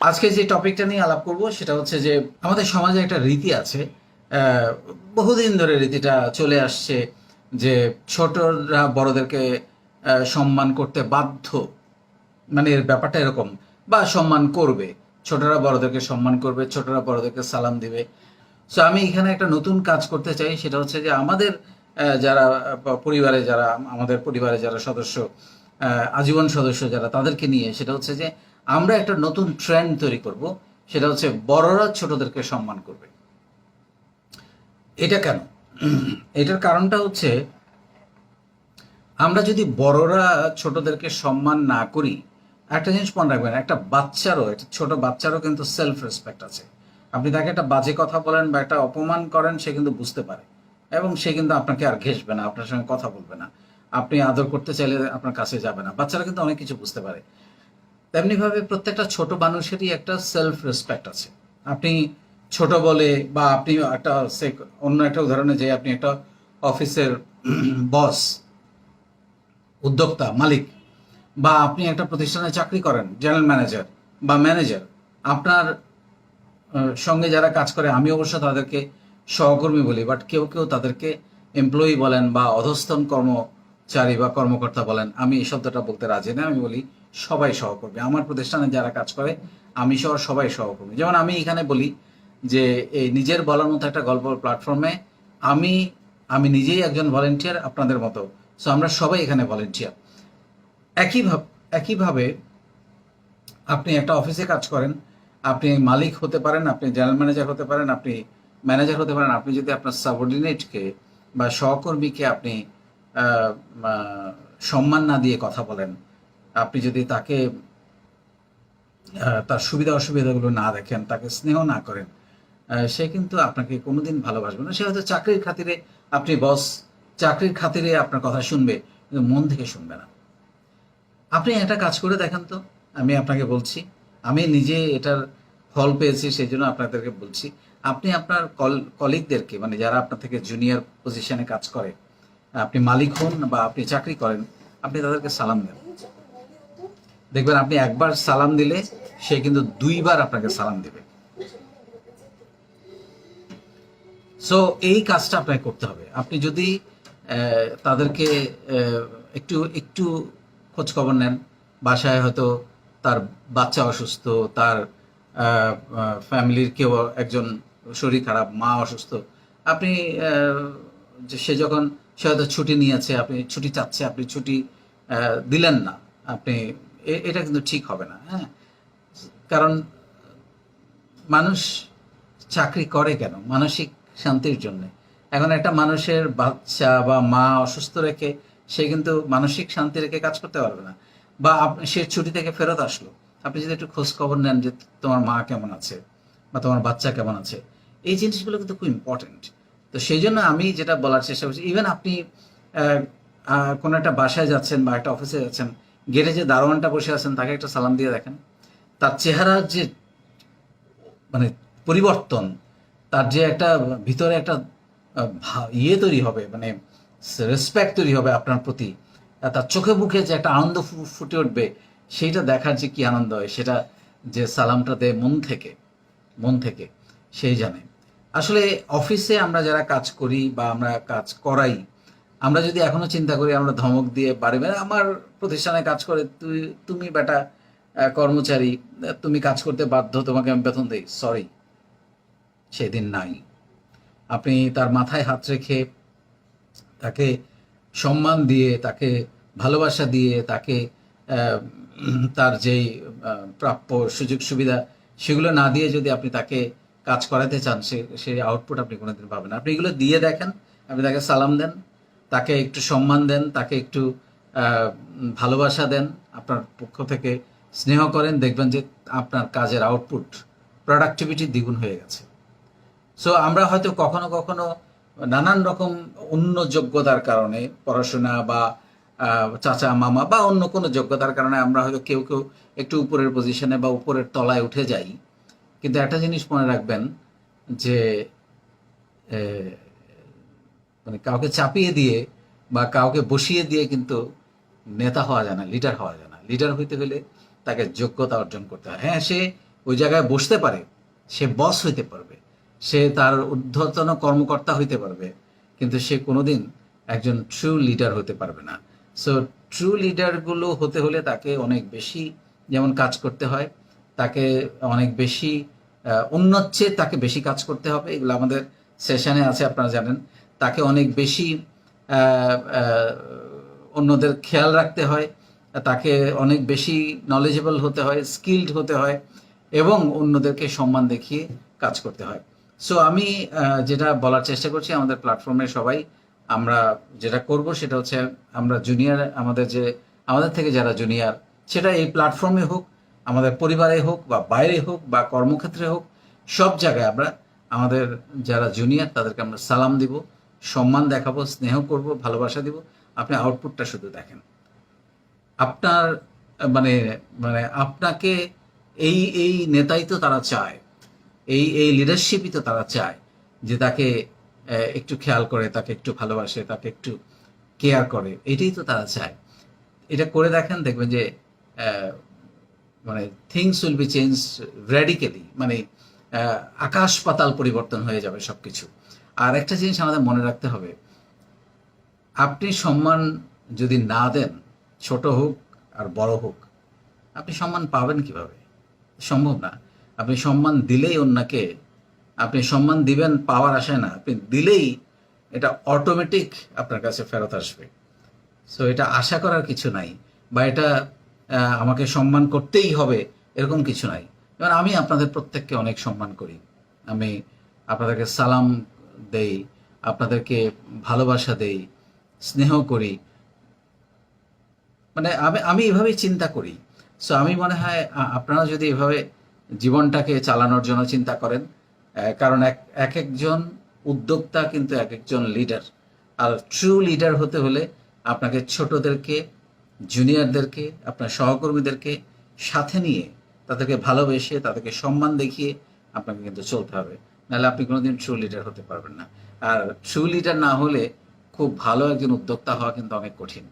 আজকে যে টপিকটা নিয়ে আলাপ করব, সেটা হচ্ছে যে আমাদের সমাজে একটা রীতি আছে বহুদিন ধরে রীতিটা চলে আসছে যে ছোটরা বড়দেরকে সম্মান করতে বাধ্য। মানে এর ব্যাপারটা এরকম, বা সম্মান করবে। ছোটরা বড়দেরকে সম্মান করবে, ছোটরা বড়দেরকে সালাম দিবে। সো আমি এখানে একটা নতুন কাজ করতে চাই, সেটা হচ্ছে যে আমাদের যারা পরিবারে যারা, আমাদের পরিবারে যারা সদস্য আজীবন সদস্য যারা, তাদেরকে নিয়ে, সেটা হচ্ছে যে আমরা একটা নতুন ট্রেন্ড তৈরি করব, সেটা হচ্ছে বড়রা ছোটদেরকে সম্মান করবে। এটা কেন? এটার কারণটা হচ্ছে, আমরা যদি বড়রা ছোটদেরকে সম্মান না করি, একটা জিনিস মনে রাখবেন, একটা বাচ্চারও, একটা ছোট বাচ্চারও কিন্তু সেলফ রেসপেক্ট আছে। আপনি তাকে একটা বাজে কথা বলেন বা একটা অপমান করেন, সে কিন্তু বুঝতে পারে। এবং সে কিন্তু আপনাকে আর ঘেসবে না, আপনার সঙ্গে কথা বলবে না। আপনি আদর করতে চাইলে আপনার কাছে যাবে না। বাচ্চারা কিন্তু অনেক কিছু বুঝতে পারে। তেমনিভাবে প্রত্যেকটা ছোট মানুষেরই একটা সেলফ রেসপেক্ট আছে। আপনি ছোট বলে বা আপনি একটা, সে- অন্য একটা উদাহরণে যে আপনি একটা অফিসের বস উদ্যোক্তা, মালিক, বা আপনি একটা প্রতিষ্ঠানে চাকরি করেন জেনারেল ম্যানেজার বা ম্যানেজার আপনার সঙ্গে যারা কাজ করে, আমি অবশ্য তাদেরকে সহকর্মী বলি বাট কেউ কেউ তাদেরকে এমপ্লয়ি বলেন বা অধস্তন কর্মচারী বা কর্মকর্তা বলেন, আমি এই শব্দটা বলতে রাজি না, আমি বলি সবাই সহকর্মী। আমার প্রতিষ্ঠানে যারা কাজ করে, আমি সহ, সবাই সহকর্মী। যেমন আমি এখানে বলি যে, এই নিজের বলার মতো একটা গল্প প্ল্যাটফর্মে আমি আমি নিজেই একজন ভলেন্টিয়ার আপনাদের মতো। সো আমরা সবাই এখানে ভলেন্টিয়ার একইভাবে একইভাবে আপনি একটা অফিসে কাজ করেন, আপনি মালিক হতে পারেন, আপনি জেনারেল ম্যানেজার হতে পারেন, আপনি ম্যানেজার হতে পারেন, আপনি যদি আপনার সাবঅর্ডিনেটকে বা সহকর্মীকে আপনি সম্মান না দিয়ে কথা বলেন। আপনি যদি তাকে তার সুবিধা অসুবিধাগুলো না দেখেন, তাকে স্নেহ না করেন সে কিন্তু আপনাকে কোনোদিন ভালোবাসবে না। সে হয়তো চাকরির খাতিরে, আপনি বস, চাকরির খাতিরে আপনার কথা শুনবে, কিন্তু মন থেকে শুনবে না। আপনি একটা কাজ করে দেখেন তো, আমি আপনাকে বলছি, আমি নিজে এটার ফল পেয়েছি, সেই জন্য আপনাদেরকে বলছি, আপনি আপনার কল, কলিগদেরকে মানে যারা আপনার থেকে জুনিয়র পজিশনে কাজ করে আপনি মালিক হন বা আপনি চাকরি করেন, আপনি তাদেরকে সালাম দেন। দেখবেন আপনি একবার সালাম দিলে সে কিন্তু দুইবার আপনাকে সালাম দেবে। সো এই কাজটা আপনাকে করতে হবে। আপনি যদি তাদেরকে একটু একটু খোঁজ খবর নেন, বাসায় হয়তো তার বাচ্চা অসুস্থ, তার ফ্যামিলির কেউ একজন শরীর খারাপ, মা অসুস্থ, আপনি সে যখন সে হয়তো ছুটি নিয়েছে, আপনি ছুটি চাচ্ছে আপনি ছুটি দিলেন না, আপনি এটা কিন্তু ঠিক হবে না হ্যাঁ? কারণ মানুষ চাকরি করে কেন? মানসিক শান্তির জন্য। এখন একটা মানুষের বাচ্চা বা মা অসুস্থ রেখে সে কিন্তু মানসিক শান্তি রেখে কাজ করতে পারবে না। বা সে ছুটি থেকে ফেরত আসলো। আপনি যদি একটু খোঁজ খবর নেন যে তোমার মা কেমন আছে বা তোমার বাচ্চা কেমন আছে, এই জিনিসগুলো কিন্তু খুব ইম্পর্টেন্ট তো সেই জন্য আমি যেটা বলার চেষ্টা করছি ইভেন আপনি কোনো একটা বাসায় যাচ্ছেন বা একটা অফিসে যাচ্ছেন গেটে যে দারোয়ানটা বসে আছেন, তাকে একটা সালাম দিয়ে দেখেন। তার চেহারার যে মানে পরিবর্তন, তার যে একটা ভিতরে একটা ইয়ে তৈরি হবে মানে রেসপেক্ট তৈরি হবে আপনার প্রতি তার চোখে মুখে যে একটা আনন্দ ফুটে উঠবে, সেইটা দেখার যে কি আনন্দ হয়, সেটা যে সালামটা দেয় মন থেকে মন থেকে, সেই জানে। আসলে অফিসে আমরা যারা কাজ করি বা আমরা কাজ করাই, আমরা যদি এখনও চিন্তা করি আমরা ধমক দিয়ে পারবে আমার প্রতিষ্ঠানে কাজ করে তুই, তুমি বেটা কর্মচারী, তুমি কাজ করতে বাধ্য, তোমাকে আমি বেতন দিই সরি সেদিন নাই। আপনি তার মাথায় হাত রেখে তাকে সম্মান দিয়ে, তাকে ভালোবাসা দিয়ে, তাকে তার যেই প্রাপ্য সুযোগ সুবিধা সেগুলো না দিয়ে যদি আপনি তাকে কাজ করাতে চান, সে সেই আউটপুট আপনি কোনোদিন পাবেন। আপনি এগুলো দিয়ে দেখেন, আপনি তাকে সালাম দেন, তাকে একটু সম্মান দেন, তাকে একটু ভালোবাসা দেন, আপনার পক্ষ থেকে স্নেহ করেন, দেখবেন যে আপনার কাজের আউটপুট প্রোডাক্টিভিটি দ্বিগুণ হয়ে গেছে সো আমরা হয়তো কখনো কখনো নানান রকম অন্য যোগ্যতার কারণে পড়াশোনা বা চাচা, মামা বা অন্য কোনো যোগ্যতার কারণে আমরা হয়তো কেউ কেউ একটু উপরের পজিশনে বা উপরের তলায় উঠে যাই কিন্তু একটা জিনিস মনে রাখবেন যে মানে কাউকে চাপিয়ে দিয়ে বা কাউকে বসিয়ে দিয়ে কিন্তু নেতা হওয়া যায় না লিডার হওয়া যায় না। লিডার হইতে হলে তাকে যোগ্যতা অর্জন করতে হয়। হ্যাঁ সে ওই জায়গায় বসতে পারে, সে বস হইতে পারবে, সে তার ঊর্ধ্বতন কর্মকর্তা হইতে পারবে, কিন্তু সে কোনোদিন একজন ট্রু লিডার হতে পারবে না। সো ট্রু লিডারগুলো হতে হলে তাকে অনেক বেশি যেমন কাজ করতে হয় তাকে অনেক বেশি অন্যর চেয়ে তাকে বেশি কাজ করতে হবে, এগুলো আমাদের সেশনে আছে, আপনারা জানেন। তাকে অনেক বেশি অন্যদের খেয়াল রাখতে হয়, তাকে অনেক বেশি নলেজেবল হতে হয় স্কিল্ড হতে হয়, এবং অন্যদেরকে সম্মান দেখিয়ে কাজ করতে হয়। সো আমি যেটা বলার চেষ্টা করছি, আমাদের প্ল্যাটফর্মে সবাই, আমরা যেটা করব সেটা হচ্ছে, আমরা জুনিয়র আমাদের যে, আমাদের থেকে যারা জুনিয়র সেটা এই প্ল্যাটফর্মে হোক আমাদের পরিবারে হোক বা বাইরে হোক বা কর্মক্ষেত্রে হোক, সব জায়গায় আমরা আমাদের যারা জুনিয়র তাদেরকে আমরা সালাম দিব, সম্মান দেখাবো, স্নেহ করব, ভালোবাসা দিব। আপনি আউটপুটটা শুধু দেখেন। আপনার মানে মানে আপনাকে এই এই নেতাই তো তারা চায়, এই এই লিডারশিপই তো তারা চায় যে তাকে একটু খেয়াল করে, তাকে একটু ভালোবাসে, তাকে একটু কেয়ার করে। এটাই তো তারা চায়। এটা করে দেখেন, দেখবেন যে মানে things will be change radically মানে আকাশ পাতাল পরিবর্তন হয়ে যাবে সবকিছু। আর একটা জিনিস আমাদের মনে রাখতে হবে, আপনি সম্মান যদি না দেন, ছোট হোক আর বড় হোক, আপনি সম্মান পাবেন কীভাবে? সম্ভব না। আপনি সম্মান দিলেই অন্যকে, আপনি সম্মান দিবেন পাওয়ার আশায় না, আপনি দিলেই এটা অটোমেটিক আপনার কাছে ফেরত আসবে। সো এটা আশা করার কিছু নাই, বা এটা আমাকে সম্মান করতেই হবে, এরকম কিছু নাই। এবার আমি আপনাদের প্রত্যেককে অনেক সম্মান করি। আমি আপনাদেরকে সালাম দেই, আপনাদেরকে ভালোবাসা দেই, স্নেহ করি। মানে আমি আমি এভাবেই চিন্তা করি। সো আমি মনে হয় আপনারা যদি এভাবে জীবনটাকে চালানোর জন্য চিন্তা করেন কারণ এক এক একজন উদ্যোক্তা কিন্তু এক একজন লিডার আর ট্রু লিডার হতে হলে আপনাকে ছোটদেরকে জুনিয়রদেরকে আপনার সহকর্মীদেরকে সাথে নিয়ে তাদেরকে ভালোবেসে, তাদেরকে সম্মান দেখিয়ে আপনাকে কিন্তু চলতে হবে। নাহলে আপনি কোনোদিন ট্রু লিডার হতে পারবেন না। আর ট্রু লিডার না হলে খুব ভালো একজন উদ্যোক্তা হওয়া কিন্তু অনেক কঠিন।